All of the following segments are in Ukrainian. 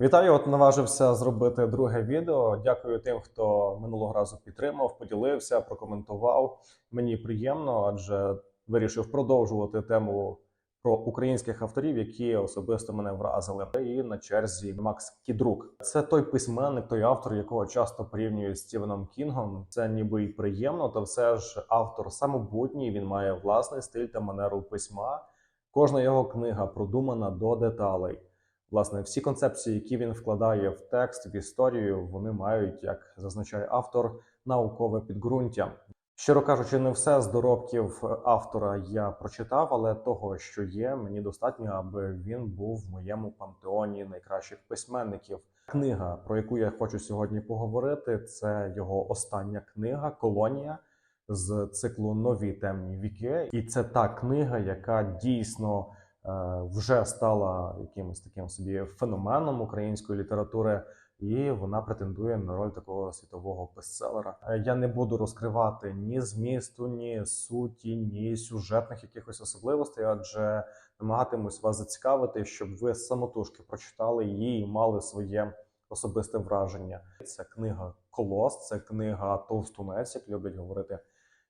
Вітаю, от наважився зробити друге відео. Дякую тим, хто минулого разу підтримав, поділився, прокоментував. Мені приємно, адже вирішив продовжувати тему про українських авторів, які особисто мене вразили. І на черзі Макс Кідрук. Це той письменник, той автор, якого часто порівнюють з Стівеном Кінгом. Це ніби й приємно, та все ж автор самобутній. Він має власний стиль та манеру письма. Кожна його книга продумана до деталей. Власне, всі концепції, які він вкладає в текст, в історію, вони мають, як зазначає автор, наукове підґрунтя. Щиро кажучи, не все з доробків автора я прочитав, але того, що є, мені достатньо, аби він був в моєму пантеоні найкращих письменників. Книга, про яку я хочу сьогодні поговорити, це його остання книга Колонія з циклу Нові темні віки. І це та книга, яка дійсно вже стала якимось таким собі феноменом української літератури, і вона претендує на роль такого світового бестселера. Е, Я не буду розкривати ні змісту, ні суті, ні сюжетних якихось особливостей, адже намагатимусь вас зацікавити, щоб ви самотужки прочитали її і мали своє особисте враження. Це книга Колос, це книга Товстунець, як люблять говорити.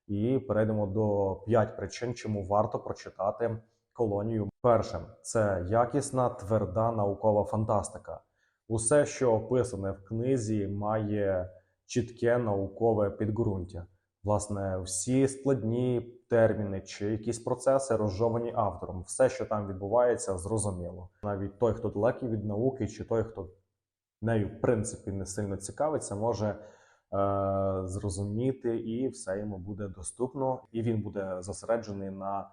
І перейдемо до п'ять причин, чому варто прочитати колонію. Перше це якісна тверда наукова фантастика. Усе, що описане в книзі, має чітке наукове підґрунтя. Власне, всі складні терміни чи якісь процеси розжовані автором. Все, що там відбувається, зрозуміло. Навіть той, хто далекий від науки, чи той, хто нею в принципі не сильно цікавиться, може е, зрозуміти, і все йому буде доступно, і він буде зосереджений на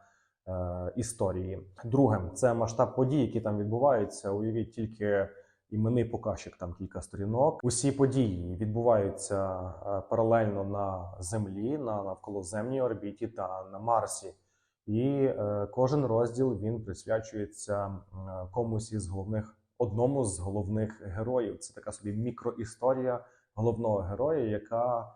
історії. Друге, це масштаб подій, які там відбуваються. Уявіть тільки іменний показчик, там кілька сторінок. Усі події відбуваються е, паралельно на Землі, на навколоземній орбіті та на Марсі. І е, кожен розділ він присвячується комусь із головних одному з головних героїв. Це така собі мікроісторія головного героя, яка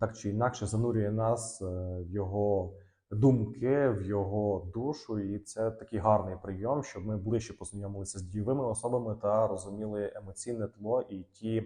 так чи інакше занурює нас е, в його думки, в його душу. І це такий гарний прийом, щоб ми ближче познайомилися з дійовими особами та розуміли емоційне тло і ті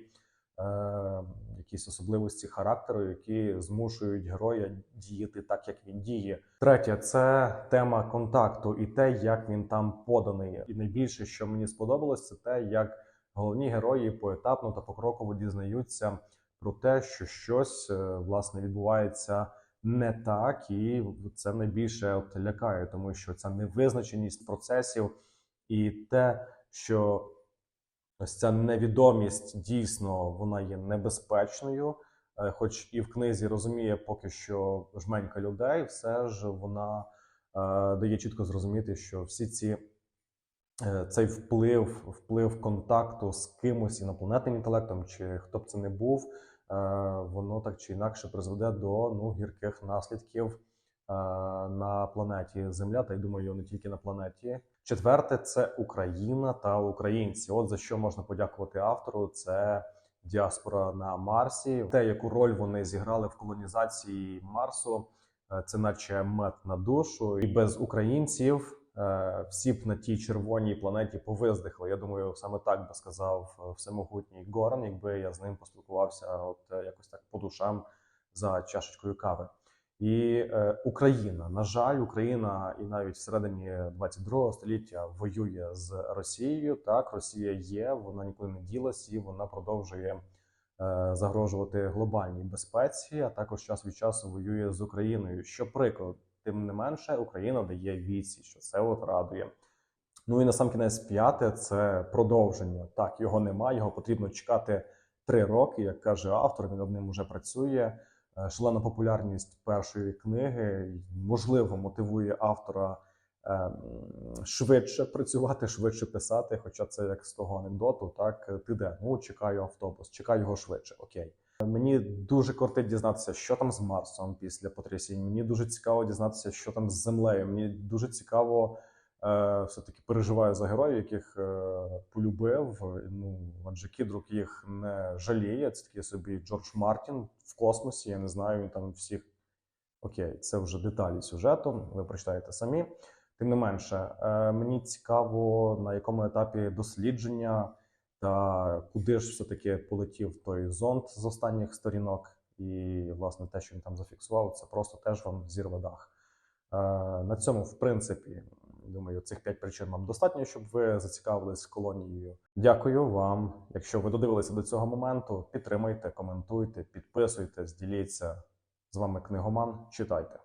е, якісь особливості характеру, які змушують героя діяти так, як він діє. Третє це тема контакту і те, як він там поданий. І найбільше, що мені сподобалось, це те, як головні герої поетапно та покроково дізнаються про те, що щось е, власне відбувається не так, і це найбільше от лякає, тому що ця невизначеність процесів і те, що ось ця невідомість дійсно вона є небезпечною. Е, Хоч і в книзі розуміє поки що жменька людей, все ж вона е, дає чітко зрозуміти, що всі ці е, цей вплив, вплив контакту з кимось інопланетним інтелектом, чи хто б це не був, воно так чи інакше призведе до ну, гірких наслідків е, на планеті Земля, та й думаю, не тільки на планеті. Четверте це Україна та українці. От за що можна подякувати автору. Це діаспора на Марсі. Те, яку роль вони зіграли в колонізації Марсу, е, це наче мед на душу. І без українців е, всі б на тій червоній планеті повиздихли. Я думаю, саме так би сказав е, всемогутній Горан, якби я з ним поспілкувався, от е, якось так по душам за чашечкою кави. І е, Україна, на жаль, Україна і навіть всередині 22 століття воює з Росією. Так, Росія є, вона нікуди не ділась, і вона продовжує е, загрожувати глобальній безпеці, а також час від часу воює з Україною. Що прикро, тим не менше, Україна дає відсіч, що це от радує. Ну і на сам кінець п'яте це продовження. Так, його немає, його потрібно чекати три роки, як каже автор. Він над ним уже працює. Е, Шалена популярність першої книги можливо мотивує автора е, швидше працювати, швидше писати. Хоча це як з того анекдоту, так ти де? Ну чекаю автобус, чекаю його швидше. Окей. Мені дуже кортить дізнатися, що там з Марсом після потрясінь. Мені дуже цікаво дізнатися, що там з землею. Мені дуже цікаво. Е, все-таки переживаю за героїв, яких е, полюбив. Ну адже Кідрук їх не жаліє. Це такий собі Джордж Мартін в космосі. Я не знаю, він там всіх окей, це вже деталі сюжету. Ви прочитаєте самі. Тим не менше, е, мені цікаво, на якому етапі дослідження Та куди ж все-таки полетів той зонд з останніх сторінок, і власне те, що він там зафіксував, це просто теж вам зірве дах. Е, На цьому, в принципі, думаю, цих п'ять причин вам достатньо, щоб ви зацікавились колонією. Дякую вам. Якщо ви додивилися до цього моменту, підтримуйте, коментуйте, підписуйтесь, діліться. З вами книгоман. Читайте.